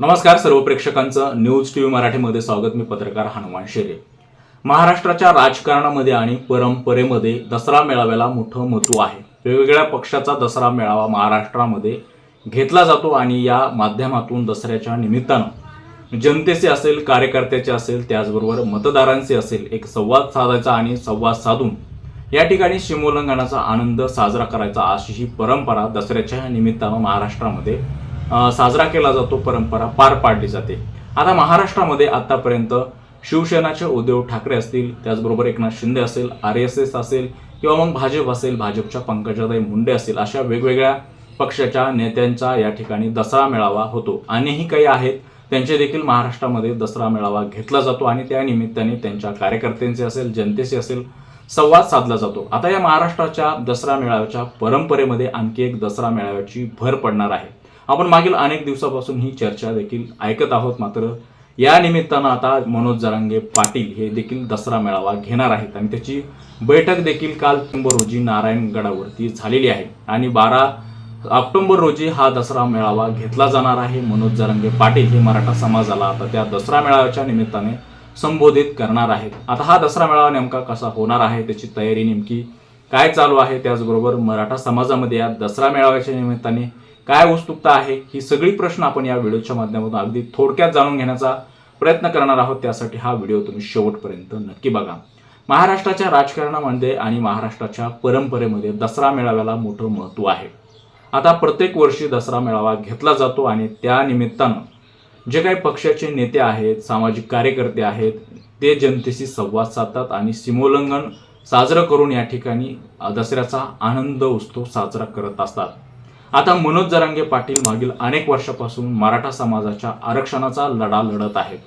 नमस्कार सर्व प्रेक्षकांचं. News T V मराठीमध्ये स्वागत. मी पत्रकार हनुमान शेरे. महाराष्ट्राच्या राजकारणामध्ये आणि परंपरेमध्ये दसरा मेळाव्याला मोठं महत्त्व आहे. वेगवेगळ्या पक्षाचा दसरा मेळावा महाराष्ट्रामध्ये घेतला जातो आणि या माध्यमातून दसऱ्याच्या निमित्तानं जनतेचे असेल कार्यकर्त्याचे असेल त्याचबरोबर मतदारांचे असेल एक संवाद साधायचा आणि संवाद साधून या ठिकाणी शिमोल्लंघनाचा आनंद साजरा करायचा अशी ही परंपरा दसऱ्याच्या निमित्तानं महाराष्ट्रामध्ये साजरा केला जातो परंपरा पार पाडली जाते. आता महाराष्ट्रामध्ये आतापर्यंत शिवसेनाचे उद्धव ठाकरे असतील त्याचबरोबर एकनाथ शिंदे असेल आर एस एस असेल किंवा मग भाजप असेल भाजपच्या पंकजाताई मुंडे असेल अशा वेगवेगळ्या पक्षाच्या नेत्यांचा या ठिकाणी दसरा मेळावा होतो. आणिही काही आहेत त्यांचे देखील महाराष्ट्रामध्ये दसरा मेळावा घेतला जातो आणि त्या निमित्ताने त्यांच्या कार्यकर्त्यांचे असेल जनतेचे असेल संवाद साधला जातो. आता या महाराष्ट्राच्या दसरा मेळाव्याच्या परंपरेमध्ये आणखी एक दसरा मेळाव्याची भर पडणार आहे. आपण मागील अनेक दिवसापासून ही चर्चा देखील ऐकत आहोत. मात्र या निमित्तानं आता मनोज जरांगे पाटील हे देखील दसरा मेळावा घेणार आहेत आणि त्याची बैठक देखील काल ऑक्टोबर रोजी नारायणगडावरती झालेली आहे. आणि बारा ऑक्टोबर रोजी हा दसरा मेळावा घेतला जाणार आहे. मनोज जरांगे पाटील हे मराठा समाजाला आता त्या दसरा मेळाव्याच्या निमित्ताने संबोधित करणार आहेत. आता हा दसरा मेळावा नेमका कसा होणार आहे त्याची तयारी नेमकी काय चालू आहे त्याचबरोबर मराठा समाजामध्ये या दसरा मेळाव्याच्या निमित्ताने काय उत्सुकता आहे ही सगळी प्रश्न आपण या व्हिडिओच्या माध्यमातून अगदी थोडक्यात जाणून घेण्याचा प्रयत्न करणार आहोत. त्यासाठी हा व्हिडिओ तुम्ही शेवटपर्यंत नक्की बघा. महाराष्ट्राच्या राजकारणामध्ये आणि महाराष्ट्राच्या परंपरेमध्ये दसरा मेळाव्याला मोठं महत्त्व आहे. आता प्रत्येक वर्षी दसरा मेळावा घेतला जातो आणि त्या निमित्तानं जे काही पक्षाचे नेते आहेत सामाजिक कार्यकर्ते आहेत ते जनतेशी संवाद साधतात आणि सीमोल्लंघन साजरं करून या ठिकाणी दसऱ्याचा आनंद उत्सव साजरा करत असतात. आता मनोज जरांगे पाटील मागील अनेक वर्षापासून मराठा समाजाच्या आरक्षणाचा लढा लढत आहेत.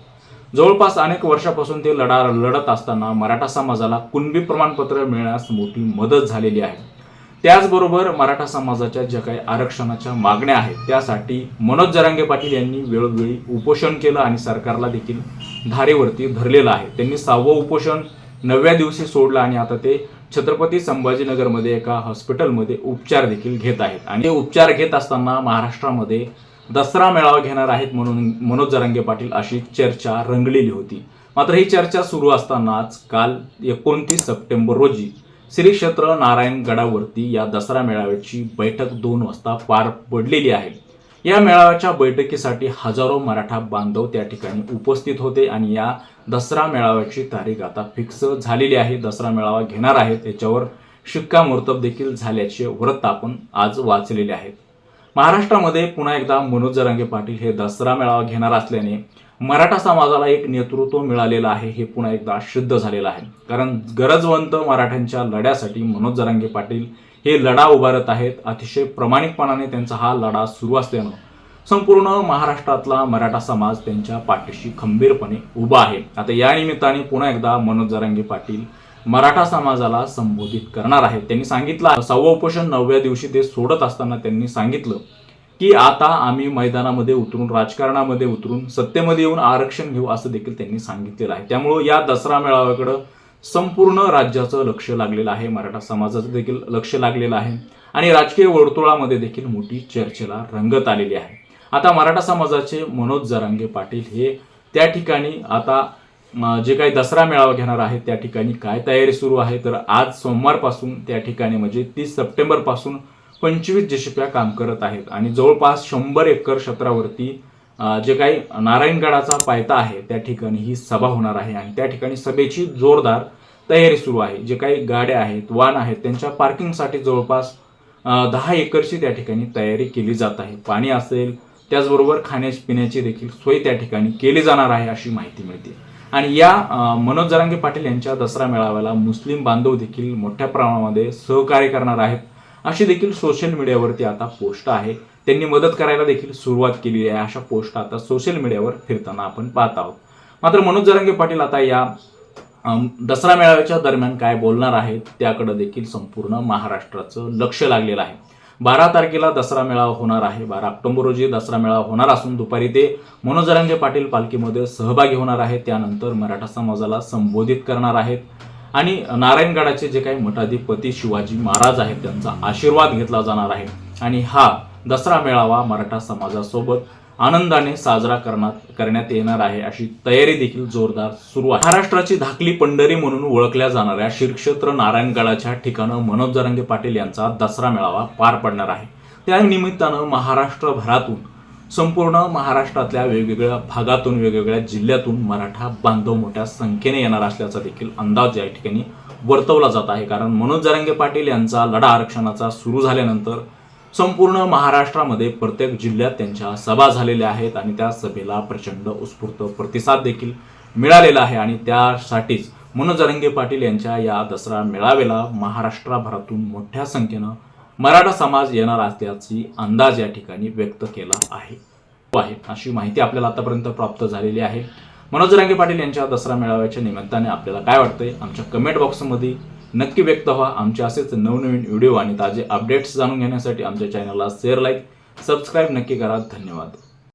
जवळपास अनेक वर्षापासून ते लढा लढत असताना मराठा समाजाला कुणबी प्रमाणपत्र मिळण्यास मोठी मदत झालेली आहे. त्याचबरोबर मराठा समाजाच्या ज्या काही आरक्षणाच्या मागण्या आहेत त्यासाठी मनोज जरांगे पाटील यांनी वेळोवेळी उपोषण केलं आणि सरकारला देखील धारेवरती धरलेलं आहे. त्यांनी सहावं उपोषण नवव्या दिवशी सोडलं आणि आता ते छत्रपती संभाजीनगरमध्ये एका हॉस्पिटलमध्ये उपचार देखील घेत आहेत. आणि ते उपचार घेत असताना महाराष्ट्रामध्ये दसरा मेळावा घेणार आहेत म्हणून मनोज जरांगे पाटील अशी चर्चा रंगलेली होती. मात्र ही चर्चा सुरू असतानाच काल एकोणतीस सप्टेंबर रोजी श्री क्षेत्र नारायणगडावरती या दसरा मेळाव्याची बैठक दोन वाजता पार पडलेली आहे. या मेळाव्याच्या बैठकीसाठी हजारो मराठा बांधव त्या ठिकाणी उपस्थित होते आणि या दसरा मेळाव्याची तारीख आता फिक्स झालेली आहे. दसरा मेळावा घेणार आहेत. याच्यावर शिक्कामोर्तब देखील झाल्याचे वृत्त आपण आज वाचलेले आहेत. महाराष्ट्रामध्ये पुन्हा एकदा मनोज जरांगे पाटील हे दसरा मेळावा घेणार असल्याने मराठा समाजाला एक नेतृत्व मिळालेलं आहे हे पुन्हा एकदा सिद्ध झालेलं आहे. कारण गरजवंत मराठ्यांच्या लढ्यासाठी मनोज जरांगे पाटील हे लढा उभारत आहेत. अतिशय प्रामाणिकपणाने त्यांचा हा लढा सुरू असल्यानं संपूर्ण महाराष्ट्रातला मराठा समाज त्यांच्या पाठीशी खंबीरपणे उभा आहे. आता या निमित्ताने पुन्हा एकदा मनोज जरांगे पाटील मराठा समाजाला संबोधित करणार आहेत. त्यांनी सांगितलं सव्वा उपोषण नवव्या दिवशी ते सोडत असताना त्यांनी सांगितलं की आता आम्ही मैदानामध्ये उतरून राजकारणामध्ये उतरून सत्तेमध्ये येऊन आरक्षण घेऊ असं देखील त्यांनी सांगितलेलं आहे. त्यामुळं या दसरा मेळाव्याकडं संपूर्ण राज्याचं लक्ष लागलेलं आहे. मराठा समाजाचं देखील लक्ष लागलेलं आहे. आणि राजकीय वर्तुळामध्ये देखील मोठी चर्चेला रंगत आलेली आहे. आता मराठा समाजाचे मनोज जरांगे पाटील हे त्या ठिकाणी आता जे काही दसरा मेळावा घेणार आहे त्या ठिकाणी काय तयारी सुरू आहे? तर आज सोमवारपासून त्या ठिकाणी म्हणजे तीस सप्टेंबरपासून पंचवीस जेशिप्या काम करत आहेत. आणि जवळपास शंभर एकर क्षेत्रावरती जे काही नारायणगडाचा पायथा आहे त्या ठिकाणी ही सभा होणार आहे आणि त्या ठिकाणी सभेची जोरदार तयारी सुरू आहे. जे काही गाड्या आहेत वाहन आहेत त्यांच्या पार्किंगसाठी जवळपास दहा एकरची त्या ठिकाणी तयारी केली जात आहे. पाणी असेल त्याचबरोबर खाण्यापिण्याची देखील सोय त्या ठिकाणी केली जाणार आहे अशी माहिती मिळते. आणि या मनोज जरांगे पाटील यांच्या दसरा मेळाव्याला मुस्लिम बांधव देखील मोठ्या प्रमाणामध्ये सहकार्य करणार आहेत. अशी देखील सोशल मीडियावरती आता पोस्ट आहे. त्यांनी मदत करायला देखील सुरुवात केली आहे. अशा पोस्ट आता सोशल मीडियावर फिरताना आपण पाहत आहोत. मात्र मनोज जरांगे पाटील आता या दसरा मेळाव्याच्या दरम्यान काय बोलणार आहेत त्याकडे देखील संपूर्ण महाराष्ट्राचं लक्ष लागलेलं आहे. बारा तारखेला दसरा मेळावा होणार आहे. बारा ऑक्टोबर रोजी दसरा मेळावा होणार असून दुपारी ते मनोजरांगे पाटील पालखीमध्ये सहभागी होणार आहेत. त्यानंतर मराठा समाजाला संबोधित करणार आहेत. आणि नारायणगडाचे जे काही मठाधिपती शिवाजी महाराज आहेत त्यांचा आशीर्वाद घेतला जाणार आहे. आणि हा दसरा मेळावा मराठा समाजासोबत आनंदाने साजरा करण्यात करण्यात येणार आहे अशी तयारी देखील जोरदार सुरू आहे. महाराष्ट्राची धाकली पंढरी म्हणून ओळखल्या जाणाऱ्या श्रीक्षेत्र नारायणगडाच्या ठिकाणं मनोज जरंगे पाटील यांचा दसरा मेळावा पार पडणार आहे. त्या निमित्तानं महाराष्ट्रभरातून संपूर्ण महाराष्ट्रातल्या वेगवेगळ्या भागातून वेगवेगळ्या जिल्ह्यातून मराठा बांधव मोठ्या संख्येने येणार असल्याचा देखील अंदाज या ठिकाणी वर्तवला जात आहे. कारण मनोज जरांगे पाटील यांचा लढा आरक्षणाचा सुरू झाल्यानंतर संपूर्ण महाराष्ट्रामध्ये प्रत्येक जिल्ह्यात त्यांच्या सभा झालेल्या आहेत आणि त्या सभेला प्रचंड उत्स्फूर्त प्रतिसाद देखील मिळालेला आहे. आणि त्यासाठीच मनोज जरंगे पाटील यांच्या या दसरा मेळाव्याला महाराष्ट्राभरातून मोठ्या संख्येनं मराठा समाज येणार असल्याची अंदाज या ठिकाणी व्यक्त केला आहे. आहे. अशी माहिती आपल्याला आतापर्यंत प्राप्त झालेली आहे. मनोज रांगे पाटील यांच्या दसरा मेळाव्याच्या निमित्ताने आपल्याला काय वाटतंय? आमच्या कमेंट बॉक्समध्ये नक्की व्यक्त व्हा. आमचे असेच नवनवीन व्हिडिओ आणि ताजे अपडेट्स जाणून घेण्यासाठी आमच्या चॅनलला शेअर लाईक सबस्क्राईब नक्की करा. धन्यवाद.